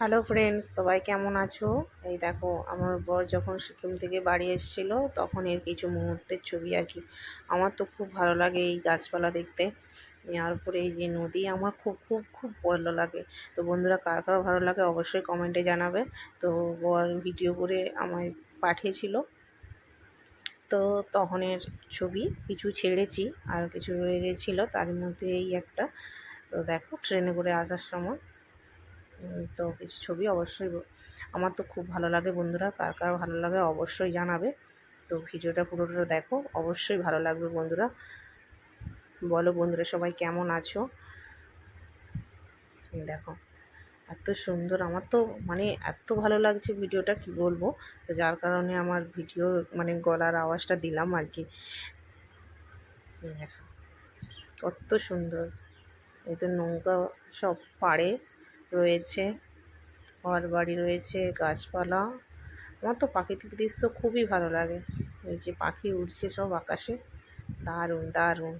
Hello friends সবাই কেমন আছো? এই দেখো, আমার বর যখন সিকিম থেকে বাড়ি এসেছিল, তখন এর কিছু মুহূর্তের ছবি আর কি। আমার তো খুব ভালো লাগে এই গাছপালা দেখতে। আর উপরে এই যে নদী, আমার খুব খুব খুব ভালো লাগে। তো বন্ধুরা, কার কার ভালো লাগে অবশ্যই কমেন্টে জানাবে। তো বর ভিডিও করে আমায় পাঠিয়েছিল। তো তখনের ছবি কিছু ছেড়েছি, আর কিছু রয়ে গেছিল তার মধ্যে এই একটা। তো দেখো, ট্রেনে করে আসার সময়। তো কিছু ছবি অবশ্যই আমার তো খুব ভালো লাগে বন্ধুরা, কার কার ভালো লাগে অবশ্যই জানাবে। তো ভিডিওটা পুরোটা দেখো, অবশ্যই ভালো লাগবে বন্ধুরা। বলো বন্ধুরা সবাই কেমন আছো? দেখো, এত সুন্দর, আমার তো মানে এত ভালো লাগছে ভিডিওটা, কি বলব? তো যার কারণে আমার ভিডিও মানে গলার আওয়াজটা দিলাম আর কি। দেখো, কত সুন্দর এই তো নৌকা সব পাড়ে। রয়েছে, ঘর বাড়ি রয়েছে, গাছপালা, আমার তো প্রাকৃতিক দৃশ্য খুবই ভালো লাগে। ওই যে পাখি উড়ছে সব আকাশে। দারুণ দারুণ।